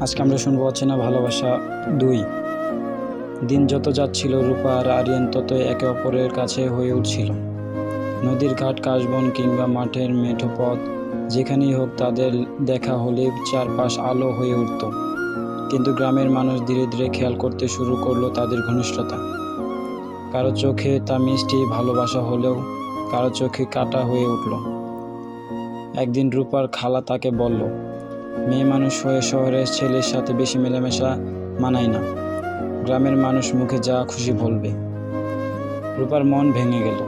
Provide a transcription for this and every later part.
আজকে আমরা শুনব অচেনা ভালোবাসা দুই। দিন যত যাচ্ছিল, রূপা আর আরিয়ান তত একে অপরের কাছে হয়ে উঠছিল। নদীর ঘাট, কাশবন কিংবা মাঠের মেঠো পথ, যেখানেই হোক তাদের দেখা হলে চারপাশ আলো হয়ে উঠত। কিন্তু গ্রামের মানুষ ধীরে ধীরে খেয়াল করতে শুরু করল তাদের ঘনিষ্ঠতা। কারও চোখে তা মিষ্টি ভালোবাসা হলেও কারও চোখে কাটা হয়ে উঠল। একদিন রূপার খালা তাকে বলল মেয়ে মানুষ হয়ে শহরের ছেলের সাথে বেশি মেলামেশা মানায় না। গ্রামের মানুষ মুখে যা খুশি বলবে। রূপার মন ভেঙে গেল।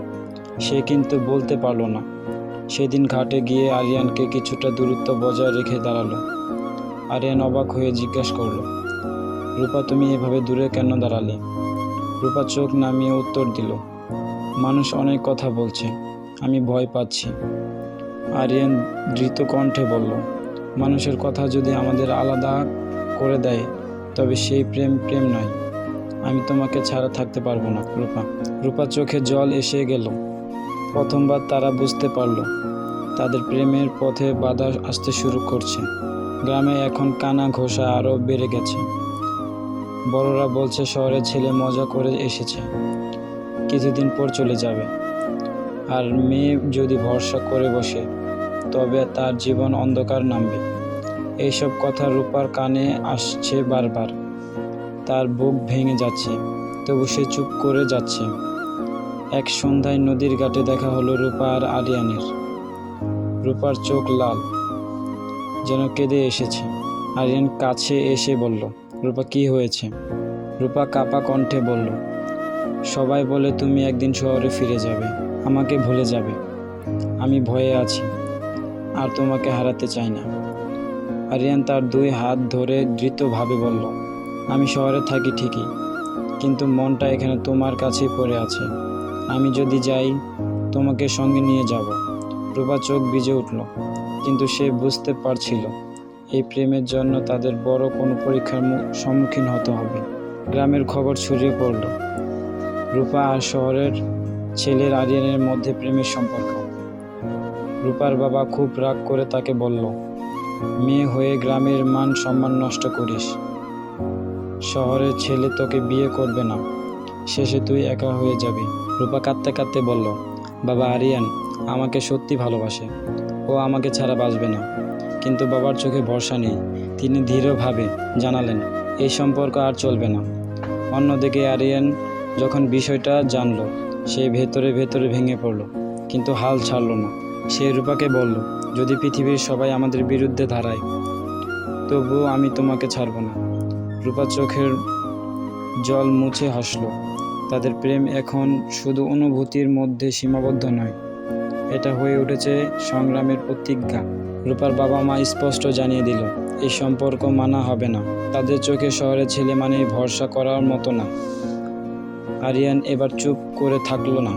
সে কিন্তু বলতে পারল না। সেদিন ঘাটে গিয়ে আরিয়ানকে কিছুটা দূরত্ব বজায় রেখে দাঁড়াল। আরিয়ান অবাক হয়ে জিজ্ঞাসা করল, রূপা, তুমি এভাবে দূরে কেন দাঁড়ালে? রূপা চোখ নামিয়ে উত্তর দিল, মানুষ অনেক কথা বলছে, আমি ভয় পাচ্ছি। আরিয়ান দ্রুত কণ্ঠে বলল মানুষের কথা যদি আমাদের আলাদা করে দেয়, তবে সেই প্রেম প্রেম নয়। আমি তোমাকে ছাড়া থাকতে পারব না, রূপা। রূপা চোখে জল এসে গেল। প্রথমবার তারা বুঝতে পারল, তাদের প্রেমের পথে বাধা আসতে শুরু করছে। গ্রামে এখন কানা ঘোষা আরও বেড়ে গেছে। বড়রা বলছে শহরের ছেলে মজা করে এসেছে। কিছুদিন পর চলে যাবে। আর মেয়ে যদি ভরসা করে বসে তবে তার জীবন অন্ধকার নামবে। এইসব কথা রূপার কানে আসছে বারবার। তার বুক ভেঙে যাচ্ছে, তবু সে চুপ করে যাচ্ছে। এক সন্ধ্যায় নদীর ঘাটে দেখা হলো রূপা আর আরিয়ানের। রূপার চোখ লাল, যেন কেঁদে এসেছে। আরিয়ান কাছে এসে বলল, রূপা, কি হয়েছে? রূপা কাপা কণ্ঠে বলল, সবাই বলে তুমি একদিন শহরে ফিরে যাবে, আমাকে ভুলে যাবে। আমি ভয়ে আছি। আর তোমাকে হারাতে চাই না। আরিয়ান তার দুই হাত ধরে দ্রুতভাবে বলল, আমি শহরে থাকি ঠিকই, কিন্তু মনটা এখানে তোমার কাছেই পড়ে আছে। আমি যদি যাই, তোমাকে সঙ্গে নিয়ে যাব। রূপা চোখ ভিজে উঠল, কিন্তু সে বুঝতে পারছিল, এই প্রেমের জন্য তাদের বড় কোনো পরীক্ষার সম্মুখীন হতে হবে। গ্রামের খবর ছড়িয়ে পড়ল, রূপা আর শহরের ছেলের আরিয়ানের মধ্যে প্রেমের সম্পর্ক। রূপার বাবা খুব রাগ করে তাকে বলল, মেয়ে হয়ে গ্রামের মান সম্মান নষ্ট করিস। শহরের ছেলে তোকে বিয়ে করবে না। শেষে তুই একা হয়ে যাবি। রূপা কাঁদতে কাঁদতে বলল, বাবা আরিয়ান আমাকে সত্যি ভালোবাসে। ও আমাকে ছাড়া বাঁচবে না। কিন্তু বাবার চোখে ভরসা নেই। তিনি ধীরভাবে জানালেন এই সম্পর্ক আর চলবে না। অন্যদিকে আরিয়ান যখন বিষয়টা জানল, সে ভেতরে ভেতরে ভেঙে পড়ল, কিন্তু হাল ছাড়লো না। সে রূপাকে বলল, যদি পৃথিবীর সবাই আমাদের বিরুদ্ধে ধারায় তবুও আমি তোমাকে ছাড়ব না। রূপা চোখের জল মুছে হাসল। তাদের প্রেম এখন শুধু অনুভূতির মধ্যে সীমাবদ্ধ নয়, এটা হয়ে উঠেছে সংগ্রামের প্রতিজ্ঞা। রূপার বাবা মা স্পষ্ট জানিয়ে দিল এই সম্পর্ক মানা হবে না। তাদের চোখে শহরের ছেলে মানে ভরসা করার মতো না। আরিয়ান এবার চুপ করে থাকল না।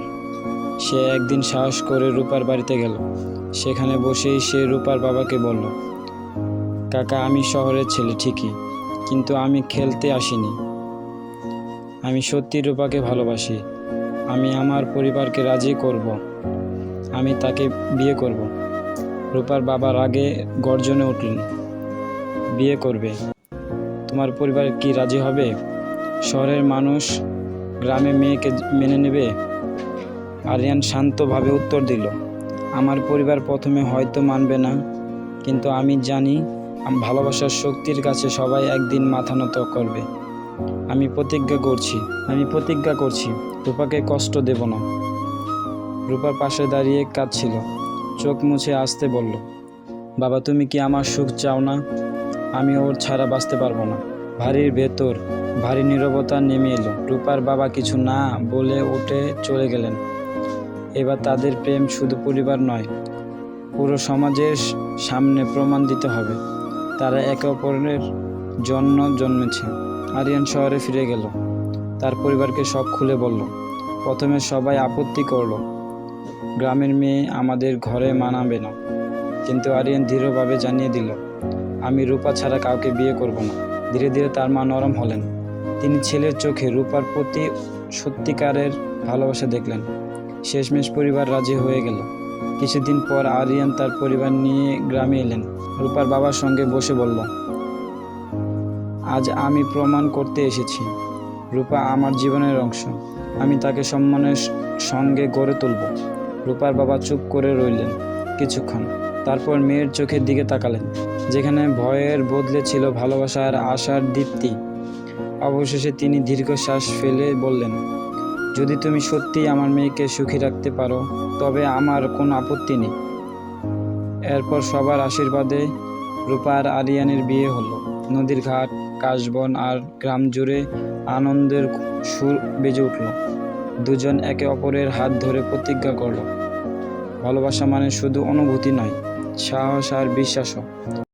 সে একদিন সাহস করে রূপার বাড়িতে গেল। সেখানে বসেই সে রূপার বাবাকে বলল, কাকা, আমি শহরের ছেলে, ঠিকই, কিন্তু আমি খেলতে আসিনি। আমি সত্যি রূপাকে ভালোবাসি। আমি আমার পরিবারকে রাজি করব। আমি তাকে বিয়ে করব। রূপার বাবা রাগে গর্জনে উঠলেন, বিয়ে করবে? তোমার পরিবার কি রাজি হবে? শহরের মানুষ গ্রামে মেয়েকে মেনে নেবে? আরিয়ান শান্তভাবে উত্তর দিল, আমার পরিবার প্রথমে হয়তো মানবে না, কিন্তু আমি জানি ভালোবাসার শক্তির কাছে সবাই একদিন মাথা নত করবে। আমি প্রতিজ্ঞা করছি, আমি প্রতিজ্ঞা করছি, রূপাকে কষ্ট দেব না। রূপার পাশে দাঁড়িয়ে কাঁদছিল, চোখ মুছে আসতে বলল, বাবা, তুমি কি আমার সুখ চাও না? আমি ওর ছাড়া বাঁচতে পারব না। ভারীর ভেতর ভারী নীরবতা নেমে এলো। রূপার বাবা কিছু না বলে উঠে চলে গেলেন। এবার তাদের প্রেম শুধু পরিবার নয়, পুরো সমাজের সামনে প্রমাণ দিতে হবে। তারা একে অপরের জন্য জন্মেছে। আরিয়ান শহরে ফিরে গেল। তার পরিবারকে সব খুলে বলল, প্রথমে সবাই আপত্তি করল, গ্রামের মেয়ে আমাদের ঘরে মানাবে না। কিন্তু আরিয়ান দৃঢ়ভাবে জানিয়ে দিল, আমি রূপা ছাড়া কাউকে বিয়ে করব না। ধীরে ধীরে তার মা নরম হলেন। তিনি ছেলের চোখে রূপার প্রতি সত্যিকারের ভালোবাসা দেখলেন। শেষমেশ পরিবার রাজি হয়ে গেল। কিছুদিন পর আরিয়ান তার পরিবার নিয়ে গ্রামে এলেন। রূপার বাবার সঙ্গে বসে বলল, আজ আমি প্রমাণ করতে এসেছি। রূপা আমার জীবনের অংশ। আমি তাকে সম্মানের সঙ্গে গড়ে তুলব। রূপার বাবা চুপ করে রইলেন কিছুক্ষণ। তারপর মেয়ের চোখের দিকে তাকালেন, যেখানে ভয়ের বদলে ছিল ভালোবাসার আশার দীপ্তি। অবশেষে তিনি দীর্ঘশ্বাস ফেলে বললেন যদি তুমি সত্যিই আমার মেয়েকে সুখী রাখতে পারো, তবে আমার কোনো আপত্তি নেই। এরপর সবার আশীর্বাদে রূপা আর আরিয়ানের বিয়ে হলো। নদীর ঘাট, কাশবন আর গ্রাম জুড়ে আনন্দের সুর বেজে উঠল। দুজন একে অপরের হাত ধরে প্রতিজ্ঞা করল। ভালোবাসা মানে শুধু অনুভূতি নয়, সাহস আর বিশ্বাসও।